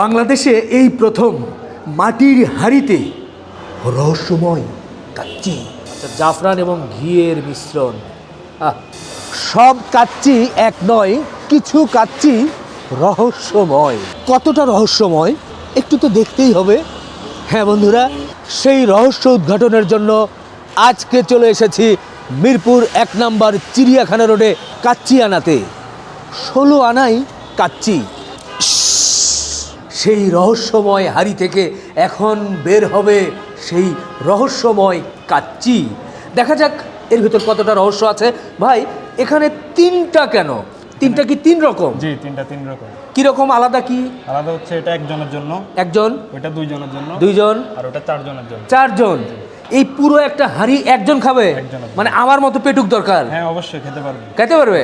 বাংলাদেশে এই প্রথম মাটির হাঁড়িতে রহস্যময় কাচ্চি। আচ্ছা জাফরান এবং ঘিয়ের মিশ্রণ। সব কাচ্চি এক নয় কিছু কাচ্চি রহস্যময়। কতটা রহস্যময়? একটু তো দেখতেই হবে। হ্যাঁ বন্ধুরা সেই রহস্য উদ্ঘাটনের জন্য আজকে চলে এসেছি মিরপুর এক নম্বর চিড়িয়াখানা রোডে কাচ্চি আনাতে। ষোলো আনাই কাচ্চি। সেই রহস্যময় হাড়ি থেকে এখন বের হবে সেই রহস্যময় কাচ্চি। দেখা যাক এর ভিতর কতটা রহস্য আছে। ভাই এখানে তিনটা কেন? তিনটা কি তিন রকম? জি তিনটা তিন রকম। কি রকম আলাদা কি? আলাদা হচ্ছে এটা একজনের জন্য। একজন? ওইটা দুইজনের জন্য। দুইজন? আর ওটা চারজনের জন্য। চারজন? এই পুরো একটা হাড়ি একজন খাবে? মানে আমার মতো পেটুক দরকার? হ্যাঁ অবশ্যই খেতে পারবে। খেতে পারবে?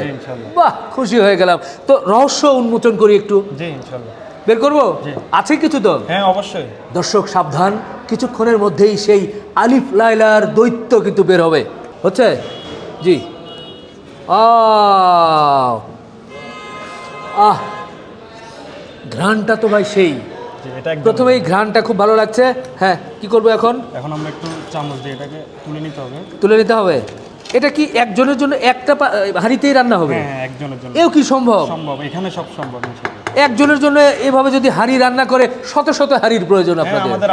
বাহ খুশি হয়ে গেলাম। তো রহস্য উন্মোচন করি একটু। জি ইনশাল্লাহ। বের করব? আছে কিছু তো হ্যাঁ অবশ্যই। দর্শক সাবধান। কিছুক্ষণের মধ্যেই সেই আলিফ লাইলার দৈত্য কিন্তু বের হবে। হচ্ছে? জি। আহ! ঘ্রাণটা তো ভাই সেই। প্রথমে এই ঘ্রাণটা খুব ভালো লাগছে। হ্যাঁ কি করব এখন? এখন আমরা একটু চামচ দিয়ে এটাকে তুলে নিতে হবে। তুলে নিতে হবে। এটা কি একজনের জন্য একটা হাঁড়িতেই রান্না হবে? হ্যাঁ একজনের জন্য। এও কি সম্ভব? সম্ভব এখানে সব সম্ভব। একজনের জন্য এভাবে যদি হাঁড়ি রান্না করে শত শত হাঁড়ির প্রয়োজন হ্যাঁ আপনাদের।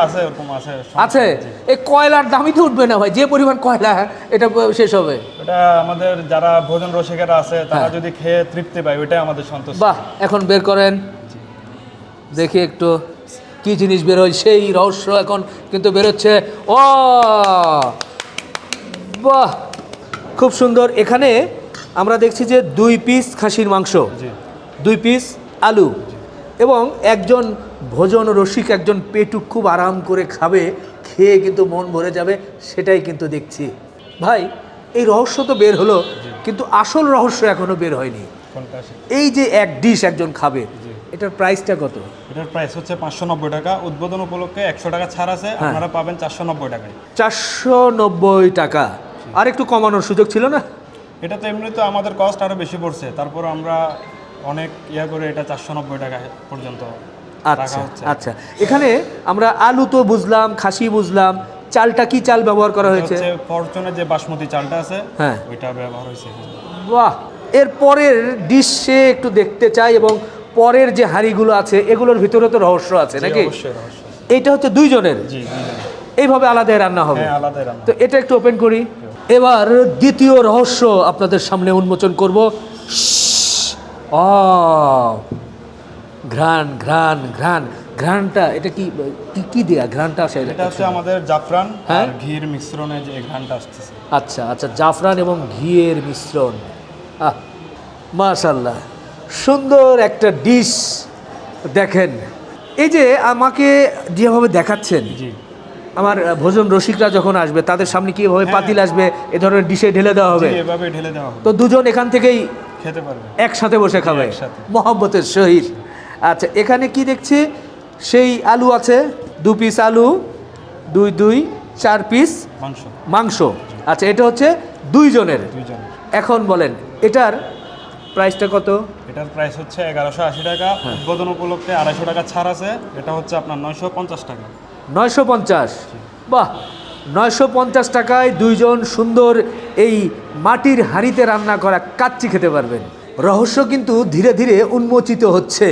আছে। এই কয়লার দামই তো উঠবে না ভাই? যে পরিমাণ কয়লা এটা শেষ হবে। ওটা আমাদের যারা ভোজন রসিকেরা আছে তারা হ্যাঁ। যদি খেয়ে তৃপ্তি পায় ওইটাই আমাদের সন্তোষ বাহ এখন বের করেন। দেখি একটু কি জিনিস বেরোয় সেই রহস্য এখন কিন্তু বেরোচ্ছে। ও বাহ খুব সুন্দর। এখানে আমরা দেখছি যে দুই পিস খাসির মাংস। দুই পিস আলু। এবং একজন ভোজন রসিক একজন পেটুক খুব আরাম করে খাবে খেয়ে কিন্তু মন ভরে যাবে সেটাই কিন্তু দেখছি। ভাই এই রহস্য তো বের হলো কিন্তু আসল রহস্য এখনও বের হয়নি। এই যে এক ডিশ একজন খাবে। এটার প্রাইসটা কত? এটার প্রাইস হচ্ছে পাঁচশো নব্বই টাকা। উদ্বোধন উপলক্ষে একশো টাকা ছাড় আছে হ্যাঁ। আপনারা পাবেন চারশো নব্বই টাকায়। চারশো নব্বই টাকা। আর একটু কমানোর সুযোগ ছিল না? এটা তো এমনি তো আমাদের কস্ট আরও বেশি পড়ছে। তারপর আমরা অনেক ইয়া করে এটা চারশো নব্বই টাকা পর্যন্ত আচ্ছা আচ্ছা। এখানে আমরা আলু তো বুঝলাম খাসি বুঝলাম চালটা কি চাল ব্যবহার করা হয়েছে? ফরচুনের যে বাসমতি চালটা আছে হ্যাঁ। ওইটা ব্যবহার হয়েছে বাহ! এর পরের ডিশে একটু দেখতে চাই এবং পরের যে হাঁড়িগুলো আছে এগুলোর ভিতরে তো রহস্য আছে নাকি? এইটা হচ্ছে দুইজনের? এইভাবে আলাদা রান্না হবে। হ্যাঁ তো এটা একটু ওপেন করি। এবার দ্বিতীয় রহস্য আপনাদের সামনে উন্মোচন করব। ও ঘ্রাণ ঘ্রাণ ঘ্রাণ ঘ্রাণটা এটা কি কি কি দেয়া? ঘ্রাণটা আসে এটা হচ্ছে আমাদের জাফরান হ্যাঁ। আর ঘির মিশ্রণে যে ঘ্রানটা আসতেছে। আচ্ছা আচ্ছা জাফরান এবং ঘিয়ের মিশ্রণ। আহ মাশাল্লাহ সুন্দর একটা ডিশ দেখেন। এই যে আমাকে যেভাবে দেখাচ্ছেন আমার ভোজন রসিকরা যখন আসবে তাদের সামনে কীভাবে হ্যাঁ। পাতিল আসবে? এ ধরনের ডিশে ঢেলে দেওয়া হবে? এভাবে ঢেলে দেওয়া হবে। তো দুজন এখান থেকেই খেতে পারবে। একসাথে বসে খাবে। মোহাম্মতের সহিত। আচ্ছা এখানে কি দেখছি? সেই আলু আছে দু পিস আলু দুই দুই চার পিস মাংস। মাংস। আচ্ছা এটা হচ্ছে দুইজনের। দুইজন এখন বলেন এটার প্রাইসটা কত? এটার প্রাইস হচ্ছে এগারোশো আশি টাকা। হ্যাঁ। উদ্বোধন উপলক্ষে আড়াইশো টাকা ছাড় আছে। এটা হচ্ছে আপনার নয়শো পঞ্চাশ টাকা। নয়শো পঞ্চাশ। বাহ! নয়শো পঞ্চাশ টাকায় দুইজন সুন্দর এই মাটির হাঁড়িতে রান্না করা কাচ্চি খেতে পারবেন। রহস্য কিন্তু ধীরে ধীরে উন্মোচিত হচ্ছে।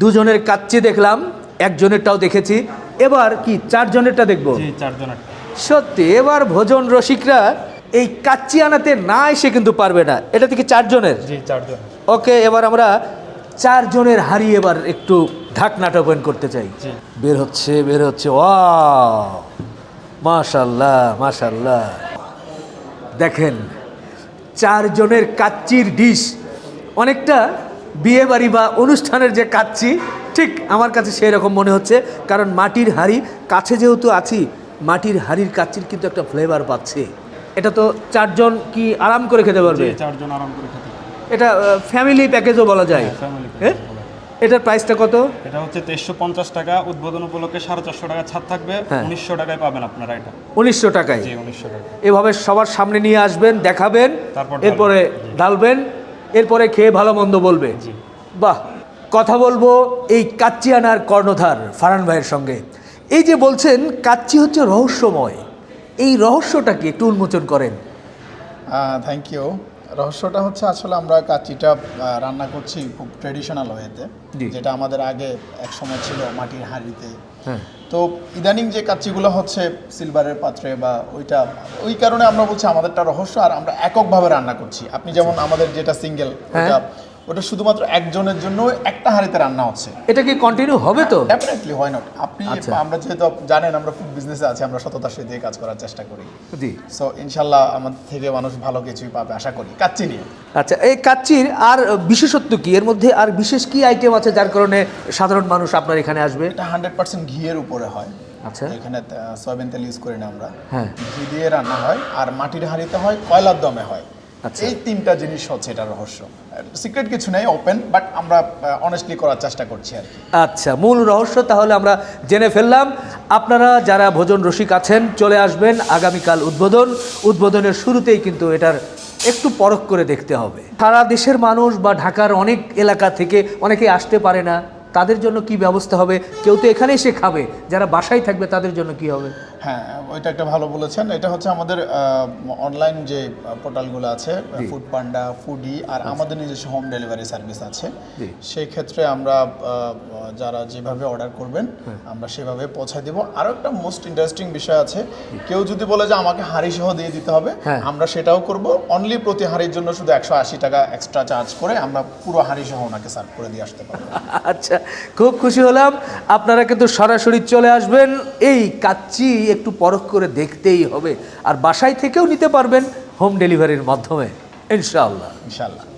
দুজনের কাচ্চি দেখলাম একজনেরটাও দেখেছি। এবার কি চারজনেরটা দেখব? সত্যি এবার ভোজন রসিকরা এই কাচ্চি আনাতে না এসে কিন্তু পারবে না। এটা থেকে চারজনের? ওকে এবার আমরা চারজনের হারি এবার একটু ঢাকনাটা ওপেন করতে চাই। বের হচ্ছে বের হচ্ছে। ও মাশাল্লাহ মাশাল্লাহ। দেখেন চারজনের কাচ্চির ডিশ। অনেকটা বিয়ে বাড়ি বা অনুষ্ঠানের যে কাচ্চি ঠিক আমার কাছে সেই রকম মনে হচ্ছে। কারণ মাটির হাড়ি কাছে যেহেতু আছি মাটির হাড়ির কাচ্চির কিন্তু একটা ফ্লেভার পাচ্ছে। এটা তো চারজন কি আরাম করে খেতে পারবে? চারজন আরাম করে খেতে এটা ফ্যামিলি প্যাকেজও বলা যায়। হ্যাঁ, এটার প্রাইসটা কত? এটা হচ্ছে তেইশশো পঞ্চাশ টাকা উদ্বোধন উপলক্ষে সাড়ে চারশো টাকা ছাড় থাকবে হ্যাঁ। উনিশশো টাকায় পাবেন আপনারা এটা। উনিশশো টাকায়? জি উনিশশো টাকা এভাবে সবার সামনে নিয়ে আসবেন দেখাবেন তারপর এরপরে ঢালবেন এরপরে খেয়ে ভালো মন্দ বলবে। জি। বাহ কথা বলব এই কাচ্চি আনার কর্ণধার ফারান ভাইয়ের সঙ্গে। এই যে বলছেন কাচ্চি হচ্ছে রহস্যময়। এই রহস্যটাকে একটু উন্মোচন করেন। থ্যাংক ইউ রহস্যটা হচ্ছে আসলে আমরা কাচিটা রান্না করছি খুব ট্রেডিশনাল ওয়েতে যেটা আমাদের আগে এক সময় ছিল মাটির হাঁড়িতে। হ্যাঁ। তো ইদানিং যে কাচ্চিগুলো হচ্ছে সিলভারের পাত্রে বা ওইটা ওই কারণে আমরা বলছি আমাদেরটা রহস্য আর আমরা এককভাবে রান্না করছি। আপনি যেমন আমাদের যেটা সিঙ্গেল হ্যাঁ। ওটা শুধুমাত্র একজনের জন্য একটা হাঁড়িতে রান্না হচ্ছে। এটা কি কন্টিনিউ হবে তো? ডেফিনেটলি হয় নট আপনি আচ্ছা। আমরা যেহেতু জানেন আমরা ফুড বিজনেসে আছি আমরা সততার সাথে কাজ করার চেষ্টা করি। জি। সো ইনশাল্লাহ আমাদের থেকে মানুষ ভালো কিছুই পাবে আশা করি। কাচ্চি নিয়ে। আচ্ছা এই কাচ্চির আর বিশেষত্ব কি? এর মধ্যে আর বিশেষ কি আইটেম আছে যার কারণে সাধারণ মানুষ আপনার এখানে আসবে? এটা হান্ড্রেড পার্সেন্ট ঘিয়ের উপরে হয়। আচ্ছা। এখানে সয়াবিন তেল ইউজ করি না আমরা। হ্যাঁ। ঘি দিয়ে রান্না হয় আর মাটির হাঁড়িতে হয় কয়লার দমে হয়। এই তিনটা জিনিস হচ্ছে এটা রহস্য। সিক্রেট কিছু নেই ওপেন বাট আমরা অনেস্টলি করার চেষ্টা করছি আর আচ্ছা মূল রহস্য তাহলে আমরা জেনে ফেললাম। আপনারা যারা ভোজন রসিক আছেন চলে আসবেন আগামীকাল উদ্বোধন। উদ্বোধনের শুরুতেই কিন্তু এটার একটু পরখ করে দেখতে হবে। সারা দেশের মানুষ বা ঢাকার অনেক এলাকা থেকে অনেকে আসতে পারে না। তাদের জন্য কি ব্যবস্থা হবে? কেউ তো এখানে এসে খাবে যারা বাসায় থাকবে তাদের জন্য কি হবে? হ্যাঁ ওইটা একটা ভালো বলেছেন। এটা হচ্ছে আমাদের অনলাইন যে পোর্টালগুলো আছে ফুড পান্ডা ফুডি আর আমাদের নিজস্ব হোম ডেলিভারি সার্ভিস আছে। সেই ক্ষেত্রে আমরা যারা যেভাবে অর্ডার করবেন আমরা সেভাবে পৌঁছায় দিব। আরও একটা মোস্ট ইন্টারেস্টিং বিষয় আছে। কেউ যদি বলে যে আমাকে হাঁড়ি সহ দিয়ে দিতে হবে হ্যাঁ। আমরা সেটাও করব। অনলি প্রতি হাঁড়ির জন্য শুধু একশো আশি টাকা এক্সট্রা চার্জ করে আমরা পুরো হাঁড়ি সহ ওনাকে সার্ভ করে দিয়ে আসতে পারব। আচ্ছা খুব খুশি হলাম। আপনারা কিন্তু সরাসরি চলে আসবেন। এই কাচ্চি একটু পরখ করে দেখতেই হবে। আর বাসায় থেকেও নিতে পারবেন হোম ডেলিভারির মাধ্যমে। ইনশাআল্লাহ। ইনশাল্লাহ